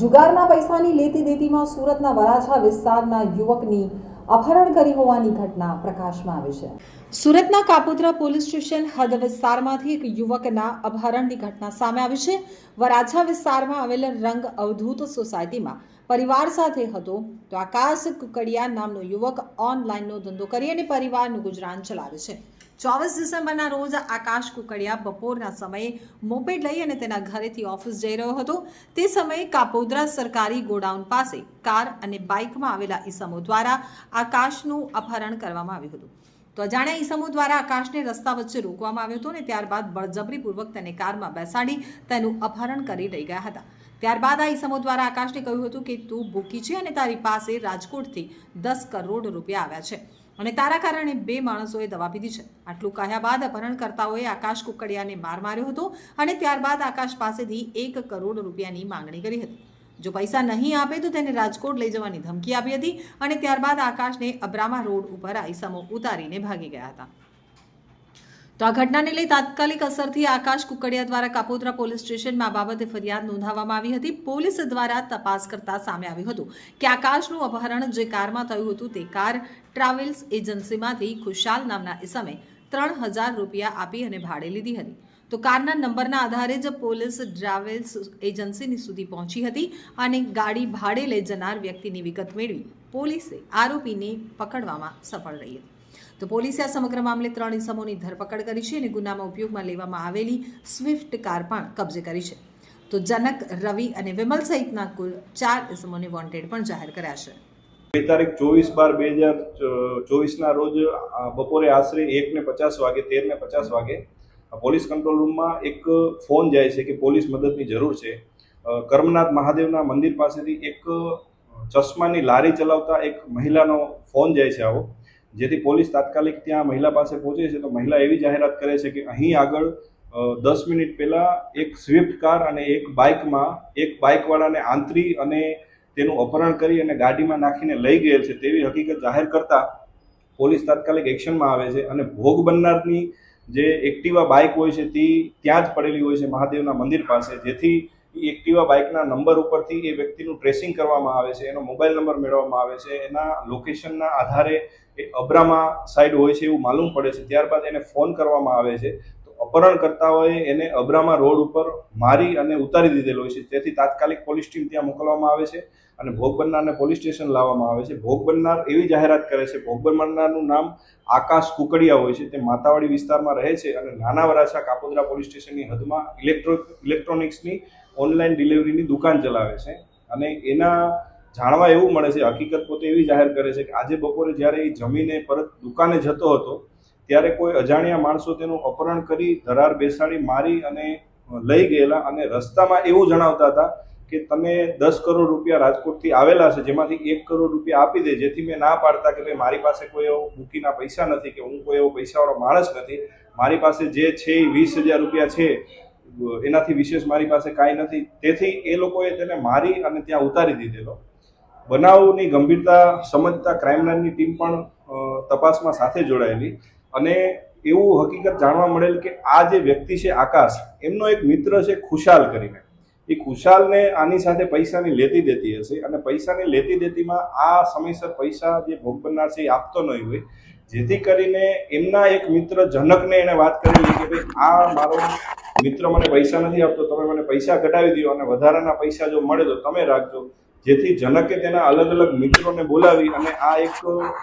જુગારના પૈસાની લેતી દેતીમાં સુરતના વરાછા વિસ્તારના યુવકની અપહરણ કરી હોવાની ઘટના પ્રકાશમાં આવી છે. સુરતના કાપોદ્રા પોલીસ સ્ટેશન હદ વિસ્તારમાંથી એક યુવકના અપહરણની ઘટના સામે આવી છે. વરાછા વિસ્તારમાં આવેલ રંગ અવધૂત સોસાયટીમાં પરિવાર સાથે હતો. તો આકાશ કુકડિયા નામનો યુવક ઓનલાઈનનો ધંધો કરી અને પરિવારનું ગુજરાન ચલાવે છે. ચોવીસ ડિસેમ્બરના રોજ આકાશ કુકડિયા બપોરના સમયે મોપેડ લઈ અને તેના ઘરેથી ઓફિસ જઈ રહ્યો હતો. તે સમયે કાપોદ્રા સરકારી ગોડાઉન પાસે કાર અને બાઇકમાં આવેલા ઈસમો દ્વારા આકાશનું અપહરણ કરવામાં આવ્યું હતું. તો અજાણ્યા ઈસમો દ્વારા આકાશને રસ્તા વચ્ચે રોકવામાં આવ્યો હતો અને ત્યારબાદ બળજબરીપૂર્વક તેને કારમાં બેસાડી તેનું અપહરણ કરી લઈ ગયા હતા. ત્યારબાદ આ ઈસમો દ્વારા આકાશને કહ્યું હતું કે તું ભૂકી છે અને તારી પાસે રાજકોટથી દસ કરોડ રૂપિયા આવ્યા છે. અને તારા કારણે બે માણસોએ દવા પીધી છે. આટલું કહ્યા બાદ અપહરણકર્તાઓએ આકાશ કુકડિયાને માર માર્યો હતો અને ત્યારબાદ આકાશ પાસેથી એક કરોડ રૂપિયાની માંગણી કરી હતી. જો પૈસા નહીં આપે તો તેને રાજકોટ લઈ જવાની ધમકી આપી હતી અને ત્યારબાદ આકાશને અબ્રામા રોડ ઉપર આ ઉતારીને ભાગી ગયા હતા. તો આ ઘટનાને લઈ તાત્કાલિક અસરથી આકાશ કુકડિયા દ્વારા કાપોદ્રા પોલીસ સ્ટેશનમાં આ બાબતે ફરિયાદ નોંધાવવામાં આવી હતી. પોલીસ દ્વારા તપાસ કરતા સામે આવ્યું હતું કે આકાશનું અપહરણ જે કારમાં થયું હતું તે કાર ટ્રાવેલ્સ એજન્સીમાંથી ખુશાલ નામના ઇસમે ત્રણ હજાર રૂપિયા આપી અને ભાડે લીધી હતી. તો કારના નંબરના આધારે જ પોલીસ ટ્રાવેલ્સ એજન્સીની સુધી પહોંચી હતી અને ગાડી ભાડે લઈ જનાર વ્યક્તિની વિગત મેળવી પોલીસે આરોપીને પકડવામાં સફળ રહી હતી. તો પોલીસે આ સમગ્ર મામલે ત્રણ ઇસમોની ધરપકડ કરી છે અને ગુનામાં ઉપયોગમાં લેવામાં આવેલી સ્વિફ્ટ કાર પણ કબજે કરી છે. તો જનક, રવિ અને વિમલ સહિતના કુલ ચાર ઇસમોને વોન્ટેડ પણ જાહેર કર્યા છે. બે તારીખ ચોવીસ બાર બે હજાર ચોવીસના રોજ બપોરે આશરે એક ને પચાસ વાગે તેર ને પચાસ વાગે પોલીસ કંટ્રોલ રૂમમાં એક ફોન જાય છે કે પોલીસ મદદની જરૂર છે. કર્મનાથ મહાદેવના મંદિર પાસેથી એક ચશ્માની લારી ચલાવતા એક મહિલાનો ફોન જાય છે આવો. જેથી પોલીસ તાત્કાલિક ત્યાં મહિલા પાસે પહોંચે છે તો મહિલા એવી જાહેરાત કરે છે કે અહીં આગળ દસ મિનિટ પહેલાં એક સ્વિફ્ટ કાર અને એક બાઇકમાં, એક બાઇકવાળાને આંતરી અને તેનું અપહરણ કરી અને ગાડીમાં નાખીને લઈ ગયેલ છે તેવી હકીકત જાહેર કરતા પોલીસ તાત્કાલિક એક્શનમાં આવે છે અને ભોગ બનનારની જે એક્ટિવા બાઇક હોય છે તે ત્યાં જ પડેલી હોય છે મહાદેવના મંદિર પાસે, જેથી એક્ટિવા બાઇકના નંબર ઉપરથી એ વ્યક્તિનું ટ્રેસિંગ કરવામાં આવે છે, એનો મોબાઈલ નંબર મેળવવામાં આવે છે, એના લોકેશનના આધારે એ અબ્રામા સાઈડ હોય છે એવું માલુમ પડે છે, ત્યારબાદ એને ફોન કરવામાં આવે છે. તો અપહરણકર્તાઓએ એને અબ્રામા રોડ ઉપર મારી અને ઉતારી દીધેલો હોય છે. તેથી તાત્કાલિક પોલીસ ટીમ ત્યાં મોકલવામાં આવે છે અને ભોગ બનનારને પોલીસ સ્ટેશન લાવવામાં આવે છે. ભોગ બનનાર એવી જાહેરાત કરે છે, ભોગ બનનારનું નામ આકાશ કુકડિયા હોય છે. તે માતાવાડી વિસ્તારમાં રહે છે અને નાના વરાછા કાપોદ્રા પોલીસ સ્ટેશનની હદમાં ઇલેક્ટ્રો, ઇલેક્ટ્રોનિક્સની ઓનલાઈન ડિલિવરીની દુકાન ચલાવે છે. અને એના જાણવા એવું મળે છે, હકીકત પોતે એવી જાહેર કરે છે કે આજે બપોરે જ્યારે એ જમીને પરત દુકાને જતો હતો, ત્યારે કોઈ અજાણ્યા માણસો તેનું અપહરણ કરી ધરાર બેસાડી મારી અને લઈ ગયેલા અને રસ્તામાં એવું જણાવતા હતા કે તમે દસ કરોડ રૂપિયા રાજકોટથી આવેલા છે, જેમાંથી એક કરોડ રૂપિયા આપી દે, જેથી મેં ના પાડતા કે ભાઈ મારી પાસે કોઈ એવો બુકીના પૈસા નથી કે હું કોઈ એવો પૈસાવાળો માણસ નથી. મારી પાસે જે છે એ વીસ હજાર રૂપિયા છે એનાથી વિશેષ મારી પાસે કાંઈ નથી. તેથી એ લોકોએ તેને મારી અને ત્યાં ઉતારી દીધેલો. બનાવની ગંભીરતા, સમજતા ક્રાઇમ બ્રાન્ચની ટીમ પણ તપાસમાં સાથે જોડાયેલી અને એવું હકીકત જાણવા મળેલ કે આ જે વ્યક્તિ છે આકાશ, એમનો એક મિત્ર છે ખુશાલ કરીને. એ ખુશાલને આની સાથે પૈસાની લેતી દેતી હશે અને પૈસાની લેતી દેતીમાં આ સમયસર પૈસા જે ભોગ બનનાર છે એ આપતો નહીં હોય. જેથી કરીને એમના એક મિત્ર જનકને એને વાત કરેલી કે ભાઈ, આ મારો મિત્ર મને પૈસા નથી આપતો, તમે મને પૈસા કઢાવી દો અને વધારાના પૈસા જો મળે તો તમે રાખજો. જેથી જનકે તેના અલગ અલગ મિત્રોને બોલાવી અને આ એક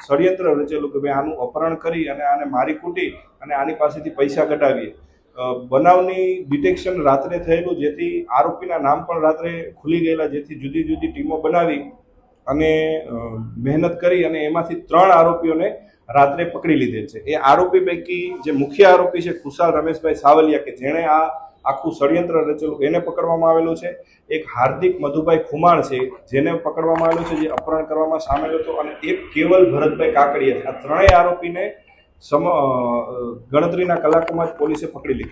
ષડયંત્ર રચેલું કે ભાઈ આનું અપહરણ કરી અને આને મારી કૂટી અને આની પાસેથી પૈસા કઢાવીએ. બનાવની ડિટેક્શન રાત્રે થયેલું જેથી આરોપીના નામ પણ રાત્રે ખુલી ગયેલા જેથી જુદી જુદી ટીમો બનાવી અને મહેનત કરી અને એમાંથી ત્રણ આરોપીઓને રાત્રે પકડી લીધેલ છે. એ આરોપી પૈકી જે મુખ્ય આરોપી છે ખુશાલ રમેશભાઈ સાવલિયા કે જેણે આ આખું ષડયંત્ર રચેલું એને પકડવામાં આવેલો છે. એક હાર્દિક મધુભાઈ ખુમાણ છે, જેને પકડવામાં આવેલો છે, જે અપહરણ કરવામાં સામેલ હતો અને એક કેવલ ભરતભાઈ કાકડિયા આ ત્રણેય આરોપીને સમ ગણતરીના કલાકોમાં જ પોલીસે પકડી લીધા.